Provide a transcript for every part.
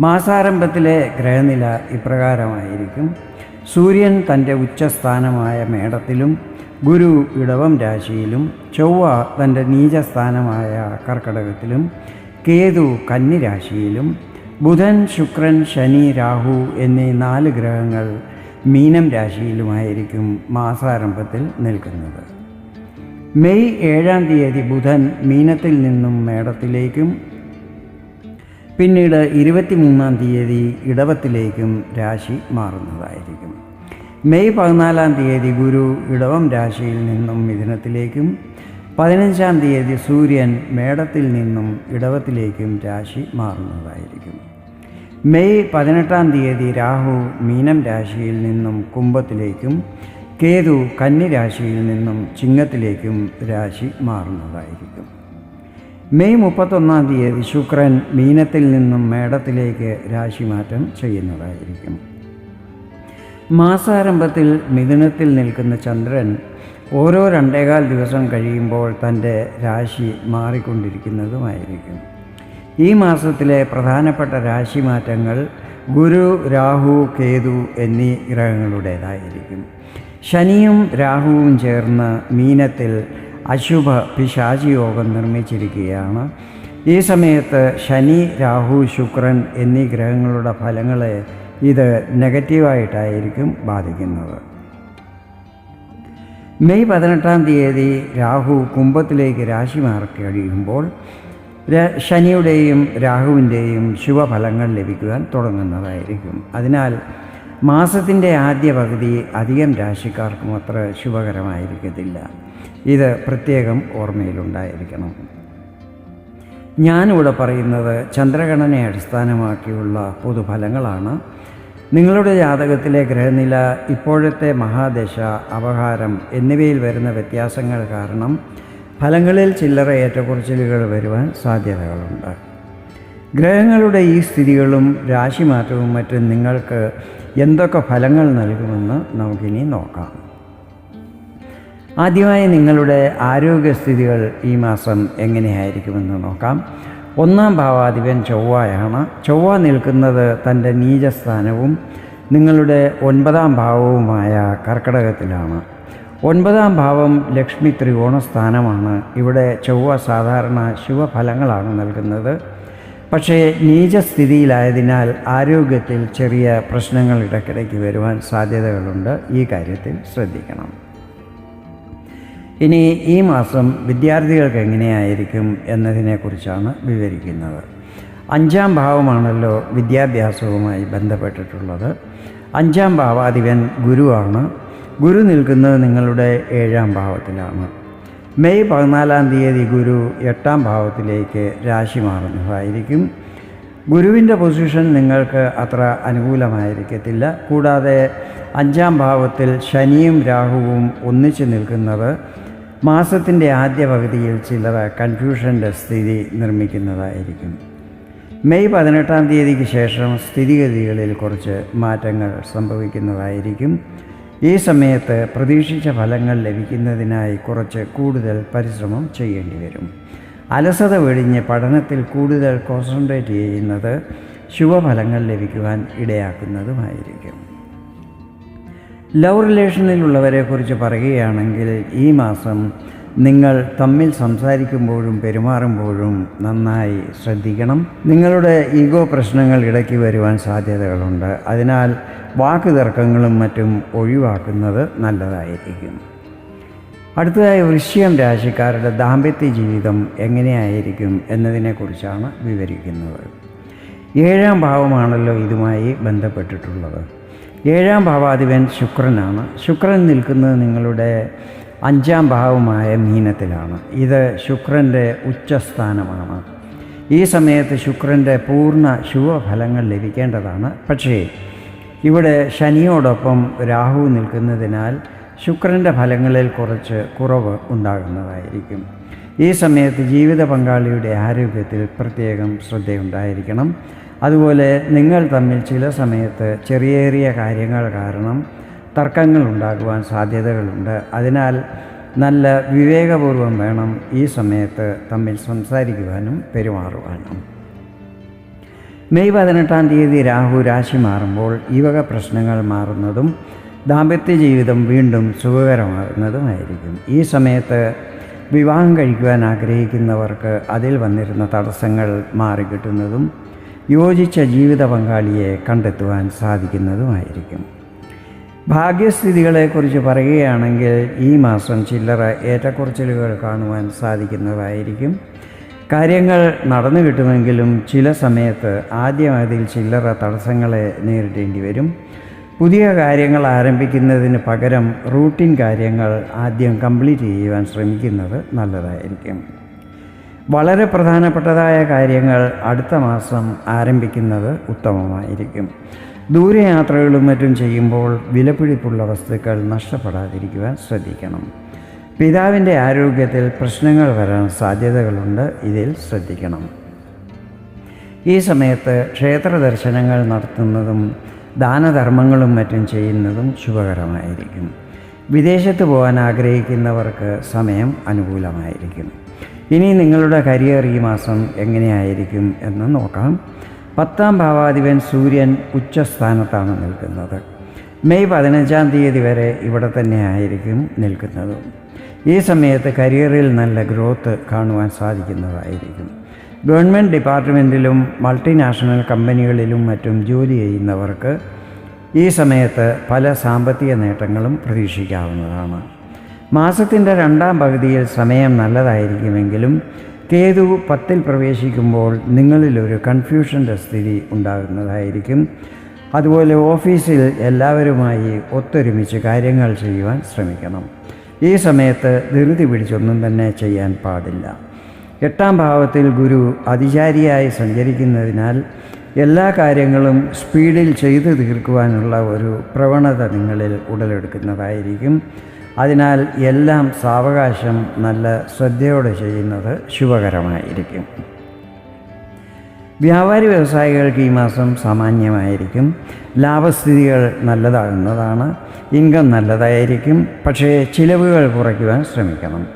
മാസാരംഭത്തിലെ ഗ്രഹനില ഇപ്രകാരമായിരിക്കും. സൂര്യൻ തന്റെ ഉച്ചസ്ഥാനമായ മേടത്തിലും ഗുരു ഇടവം രാശിയിലും ചൊവ്വ തന്റെ നീചസ്ഥാനമായ കർക്കടകത്തിലും കേതു കന്നിരാശിയിലും ബുധൻ ശുക്രൻ ശനി രാഹു എന്നീ നാല് ഗ്രഹങ്ങൾ മീനം രാശിയിലുമായിരിക്കും മാസാരംഭത്തിൽ നിൽക്കുന്നത്. മെയ് ഏഴാം തീയതി ബുധൻ മീനത്തിൽ നിന്നും മേടത്തിലേക്കും പിന്നീട് ഇരുപത്തിമൂന്നാം തീയതി ഇടവത്തിലേക്കും രാശി മാറുന്നതായിരിക്കും. മെയ് പതിനാലാം തീയതി ഗുരു ഇടവം രാശിയിൽ നിന്നും മിഥുനത്തിലേക്കും പതിനഞ്ചാം തീയതി സൂര്യൻ മേടത്തിൽ നിന്നും ഇടവത്തിലേക്കും രാശി മാറുന്നതായിരിക്കും. മെയ് പതിനെട്ടാം തീയതി രാഹു മീനം രാശിയിൽ നിന്നും കുംഭത്തിലേക്കും കേതു കന്നി രാശിയിൽ നിന്നും ചിങ്ങത്തിലേക്കും രാശി മാറുന്നതായിരിക്കും. മെയ് മുപ്പത്തൊന്നാം തീയതി ശുക്രൻ മീനത്തിൽ നിന്നും മേടത്തിലേക്ക് രാശിമാറ്റം ചെയ്യുന്നതായിരിക്കും. മാസാരംഭത്തിൽ മിഥുനത്തിൽ നിൽക്കുന്ന ചന്ദ്രൻ ഓരോ രണ്ടേകാൽ ദിവസം കഴിയുമ്പോൾ തന്റെ രാശി മാറിക്കൊണ്ടിരിക്കുന്നതുമായിരിക്കും. ഈ മാസത്തിലെ പ്രധാനപ്പെട്ട രാശിമാറ്റങ്ങൾ ഗുരു രാഹു കേതു എന്നീ ഗ്രഹങ്ങളുടേതായിരിക്കും. ശനിയും രാഹുവും ചേർന്ന് മീനത്തിൽ അശുഭ പിശാചി യോഗം നിർമ്മിച്ചിരിക്കുകയാണ്. ഈ സമയത്ത് ശനി രാഹു ശുക്രൻ എന്നീ ഗ്രഹങ്ങളുടെ ഫലങ്ങളെ ഇത് നെഗറ്റീവായിട്ടായിരിക്കും ബാധിക്കുന്നത്. മെയ് പതിനെട്ടാം തീയതി രാഹു കുംഭത്തിലേക്ക് രാശി മാറി കഴിയുമ്പോൾ ശനിയുടെയും രാഹുവിന്റെയും ശുഭഫലങ്ങൾ ലഭിക്കുവാൻ തുടങ്ങുന്നതായിരിക്കും. അതിനാൽ മാസത്തിന്റെ ആദ്യ പകുതി അധികം രാശിക്കാർക്കും അത്ര ശുഭകരമായിരിക്കത്തില്ല. ഇത് പ്രത്യേകം ഓർമ്മയിലുണ്ടായിരിക്കണം. ഞാനിവിടെ പറയുന്നത് ചന്ദ്രഗണനയെ അടിസ്ഥാനമാക്കിയുള്ള പൊതുഫലങ്ങളാണ്. നിങ്ങളുടെ ജാതകത്തിലെ ഗ്രഹനില ഇപ്പോഴത്തെ മഹാദശ അപഹാരം എന്നിവയിൽ വരുന്ന വ്യത്യാസങ്ങൾ കാരണം ഫലങ്ങളിൽ ചില്ലറ ഏറ്റക്കുറച്ചിലുകൾ വരുവാൻ സാധ്യതകളുണ്ട്. ഗ്രഹങ്ങളുടെ ഈ സ്ഥിതികളും രാശിമാറ്റവും മറ്റും നിങ്ങൾക്ക് എന്തൊക്കെ ഫലങ്ങൾ നൽകുമെന്ന് നമുക്കിനി നോക്കാം. ആദ്യമായി നിങ്ങളുടെ ആരോഗ്യസ്ഥിതികൾ ഈ മാസം എങ്ങനെയായിരിക്കുമെന്ന് നോക്കാം. ഒന്നാം ഭാവാധിപൻ ചൊവ്വയാണ്. ചൊവ്വ നിൽക്കുന്നത് തന്റെ നീചസ്ഥാനവും നിങ്ങളുടെ ഒൻപതാം ഭാവവുമായ കർക്കടകത്തിലാണ്. ഒൻപതാം ഭാവം ലക്ഷ്മി ത്രികോണ സ്ഥാനമാണ്. ഇവിടെ ചൊവ്വ സാധാരണ ശുഭഫലങ്ങളാണ് നൽകുന്നത്. പക്ഷേ നീചസ്ഥിതിയിലായതിനാൽ ആരോഗ്യത്തിൽ ചെറിയ പ്രശ്നങ്ങൾ ഇടയ്ക്കിടയ്ക്ക് വരുവാൻ സാധ്യതകളുണ്ട്. ഈ കാര്യത്തിൽ ശ്രദ്ധിക്കണം. ഇനി ഈ മാസം വിദ്യാർത്ഥികൾക്ക് എങ്ങനെയായിരിക്കും എന്നതിനെക്കുറിച്ചാണ് വിവരിക്കുന്നത്. അഞ്ചാം ഭാവമാണല്ലോ വിദ്യാഭ്യാസവുമായി ബന്ധപ്പെട്ടിട്ടുള്ളത്. അഞ്ചാം ഭാവാധിപൻ ഗുരുവാണ്. ഗുരു നിൽക്കുന്നത് നിങ്ങളുടെ ഏഴാം ഭാവത്തിലാണ്. മെയ് പതിനാലാം തീയതി ഗുരു എട്ടാം ഭാവത്തിലേക്ക് രാശി മാറുന്നതായിരിക്കും ഗുരുവിന്റെ പൊസിഷൻ നിങ്ങൾക്ക് അത്ര അനുകൂലമായിരിക്കത്തില്ല. കൂടാതെ അഞ്ചാം ഭാവത്തിൽ ശനിയും രാഹുവും ഒന്നിച്ച് നിൽക്കുന്നത് മാസത്തിന്റെ ആദ്യ പകുതിയിൽ ചിലർ കൺഫ്യൂഷന്റെ സ്ഥിതി നിർമ്മിക്കുന്നതായിരിക്കും. മെയ് പതിനെട്ടാം തീയതിക്ക് ശേഷം സ്ഥിതിഗതികളിൽ കുറച്ച് മാറ്റങ്ങൾ സംഭവിക്കുന്നതായിരിക്കും. ഈ സമയത്ത് പ്രതീക്ഷിച്ച ഫലങ്ങൾ ലഭിക്കുന്നതിനായി കുറച്ച് കൂടുതൽ പരിശ്രമം ചെയ്യേണ്ടി വരും. അലസത വെടിഞ്ഞ് പഠനത്തിൽ കൂടുതൽ കോൺസെൻട്രേറ്റ് ചെയ്യുന്നത് ശുഭഫലങ്ങൾ ലഭിക്കുവാൻ ഇടയാക്കുന്നതുമായിരിക്കും. ലവ് റിലേഷനിലുള്ളവരെക്കുറിച്ച് പറയുകയാണെങ്കിൽ ഈ മാസം നിങ്ങൾ തമ്മിൽ സംസാരിക്കുമ്പോഴും പെരുമാറുമ്പോഴും നന്നായി ശ്രദ്ധിക്കണം. നിങ്ങളുടെ ഈഗോ പ്രശ്നങ്ങൾ ഇടയ്ക്ക് വരുവാൻ സാധ്യതകളുണ്ട്. അതിനാൽ വാക്ക് തർക്കങ്ങളും മറ്റും ഒഴിവാക്കുന്നത് നല്ലതായിരിക്കും. അടുത്തതായി വൃശ്യം രാശിക്കാരുടെ ദാമ്പത്യ ജീവിതം എങ്ങനെയായിരിക്കും എന്നതിനെക്കുറിച്ചാണ് വിവരിക്കുന്നത്. ഏഴാം ഭാവമാണല്ലോ ഇതുമായി ബന്ധപ്പെട്ടിട്ടുള്ളത്. ഏഴാം ഭാവാധിപൻ ശുക്രനാണ്. ശുക്രൻ നിൽക്കുന്നത് നിങ്ങളുടെ അഞ്ചാം ഭാവമായ മീനത്തിലാണ്. ഇത് ശുക്രന്റെ ഉച്ചസ്ഥാനമാണ്. ഈ സമയത്ത് ശുക്രന്റെ പൂർണ ശുഭഫലങ്ങൾ ലഭിക്കേണ്ടതാണ്. പക്ഷേ ഇവിടെ ശനിയോടൊപ്പം രാഹു നിൽക്കുന്നതിനാൽ ശുക്രന്റെ ഫലങ്ങളിൽ കുറച്ച് കുറവ് ഉണ്ടാകുന്നതായിരിക്കും. ഈ സമയത്ത് ജീവിത പങ്കാളിയുടെ ആരോഗ്യത്തിൽ പ്രത്യേകം ശ്രദ്ധയുണ്ടായിരിക്കണം. അതുപോലെ നിങ്ങൾ തമ്മിൽ ചില സമയത്ത് ചെറിയ ചെറിയ കാര്യങ്ങൾ കാരണം തർക്കങ്ങൾ ഉണ്ടാകുവാൻ സാധ്യതകളുണ്ട്. അതിനാൽ നല്ല വിവേകപൂർവം വേണം ഈ സമയത്ത് തമ്മിൽ സംസാരിക്കുവാനും പെരുമാറുവാനും. മെയ് പതിനെട്ടാം തീയതി രാഹു രാശി മാറുമ്പോൾ ഈ വക പ്രശ്നങ്ങൾ മാറുന്നതും ദാമ്പത്യ ജീവിതം വീണ്ടും സുഖകരമാകുന്നതുമായിരിക്കും. ഈ സമയത്ത് വിവാഹം കഴിക്കുവാൻ ആഗ്രഹിക്കുന്നവർക്ക് അതിൽ വന്നിരുന്ന തടസ്സങ്ങൾ മാറിക്കിട്ടുന്നതും യോജിച്ച ജീവിത പങ്കാളിയെ കണ്ടെത്തുവാൻ സാധിക്കുന്നതുമായിരിക്കും. ഭാഗ്യസ്ഥിതികളെക്കുറിച്ച് പറയുകയാണെങ്കിൽ ഈ മാസം ചില്ലറ ഏറ്റക്കുറച്ചിലുകൾ കാണുവാൻ സാധിക്കുന്നതായിരിക്കും. കാര്യങ്ങൾ നടന്നു കിട്ടുമെങ്കിലും ചില സമയത്ത് ആദ്യമതിൽ ചില്ലറ തടസ്സങ്ങളെ നേരിടേണ്ടി വരും. പുതിയ കാര്യങ്ങൾ ആരംഭിക്കുന്നതിന് പകരം റൂട്ടീൻ കാര്യങ്ങൾ ആദ്യം കംപ്ലീറ്റ് ചെയ്യുവാൻ ശ്രമിക്കുന്നത് നല്ലതായിരിക്കും. വളരെ പ്രധാനപ്പെട്ടതായ കാര്യങ്ങൾ അടുത്ത മാസം ആരംഭിക്കുന്നത് ഉത്തമമായിരിക്കും. ദൂരയാത്രകളും മറ്റും ചെയ്യുമ്പോൾ വിലപിടിപ്പുള്ള വസ്തുക്കൾ നഷ്ടപ്പെടാതിരിക്കുവാൻ ശ്രദ്ധിക്കണം. പിതാവിന്റെ ആരോഗ്യത്തിൽ പ്രശ്നങ്ങൾ വരാൻ സാധ്യതകളുണ്ട് ഇതിൽ ശ്രദ്ധിക്കണം. ഈ സമയത്ത് ക്ഷേത്ര ദർശനങ്ങൾ നടത്തുന്നതും ദാനധർമ്മങ്ങളും മറ്റും ചെയ്യുന്നതും ശുഭകരമായിരിക്കും. വിദേശത്ത് പോകാൻ ആഗ്രഹിക്കുന്നവർക്ക് സമയം അനുകൂലമായിരിക്കും. ഇനി നിങ്ങളുടെ കരിയർ ഈ മാസം എങ്ങനെയായിരിക്കും എന്ന് നോക്കാം. പത്താം ഭാവാധിപൻ സൂര്യൻ ഉച്ചസ്ഥാനത്താണ് നിൽക്കുന്നത്. മെയ് പതിനഞ്ചാം തീയതി വരെ ഇവിടെ തന്നെ ആയിരിക്കും നിൽക്കുന്നത്. ഈ സമയത്ത് കരിയറിൽ നല്ല ഗ്രോത്ത് കാണുവാൻ സാധിക്കുന്നതായിരിക്കും. ഗവൺമെന്റ് ഡിപ്പാർട്ട്മെന്റിലും മൾട്ടിനാഷണൽ കമ്പനികളിലും മറ്റും ജോലി ചെയ്യുന്നവർക്ക് ഈ സമയത്ത് പല സാമ്പത്തിക നേട്ടങ്ങളും പ്രതീക്ഷിക്കാവുന്നതാണ്. മാസത്തിന്റെ രണ്ടാം പകുതിയിൽ സമയം നല്ലതായിരിക്കുമെങ്കിലും കേതു പത്തിൽ പ്രവേശിക്കുമ്പോൾ നിങ്ങളിലൊരു കൺഫ്യൂഷന്റെ സ്ഥിതി ഉണ്ടാകുന്നതായിരിക്കും. അതുപോലെ ഓഫീസിൽ എല്ലാവരുമായി ഒത്തൊരുമിച്ച് കാര്യങ്ങൾ ചെയ്യുവാൻ ശ്രമിക്കണം. ഈ സമയത്ത് ധൃതി പിടിച്ചൊന്നും തന്നെ ചെയ്യാൻ പാടില്ല. എട്ടാം ഭാവത്തിൽ ഗുരു അതിചാരിയായി സഞ്ചരിക്കുന്നതിനാൽ എല്ലാ കാര്യങ്ങളും സ്പീഡിൽ ചെയ്തു തീർക്കുവാനുള്ള ഒരു പ്രവണത നിങ്ങളിൽ ഉടലെടുക്കുന്നതായിരിക്കും. അതിനാൽ എല്ലാം സാവകാശം നല്ല ശ്രദ്ധയോടെ ചെയ്യുന്നത് ശുഭകരമായിരിക്കും. വ്യാപാരി വ്യവസായികൾക്ക് ഈ മാസം സാമാന്യമായിരിക്കും. ലാഭസ്ഥിതികൾ നല്ലതാകുന്നതാണ്. ഇൻകം നല്ലതായിരിക്കും. പക്ഷേ ചിലവുകൾ കുറയ്ക്കുവാൻ ശ്രമിക്കണം.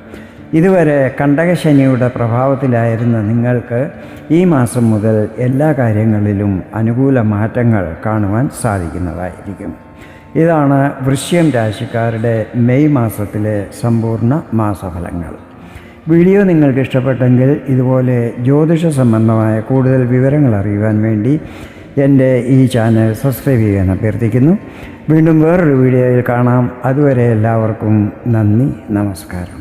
ഇതുവരെ കണ്ടകശനിയുടെ പ്രഭാവത്തിലായിരുന്ന നിങ്ങൾക്ക് ഈ മാസം മുതൽ എല്ലാ കാര്യങ്ങളിലും അനുകൂല മാറ്റങ്ങൾ കാണുവാൻ സാധിക്കുന്നതായിരിക്കും. ഇതാണ് വൃശ്യം രാശിക്കാരുടെ മെയ് മാസത്തിലെ സമ്പൂർണ മാസഫലങ്ങൾ. വീഡിയോ നിങ്ങൾക്ക് ഇഷ്ടപ്പെട്ടെങ്കിൽ ഇതുപോലെ ജ്യോതിഷ സംബന്ധമായ കൂടുതൽ വിവരങ്ങൾ അറിയുവാൻ വേണ്ടി എന്റെ ഈ ചാനൽ സബ്സ്ക്രൈബ് ചെയ്യാൻ അഭ്യർത്ഥിക്കുന്നു. വീണ്ടും വേറൊരു വീഡിയോയിൽ കാണാം. അതുവരെ എല്ലാവർക്കും നന്ദി നമസ്കാരം.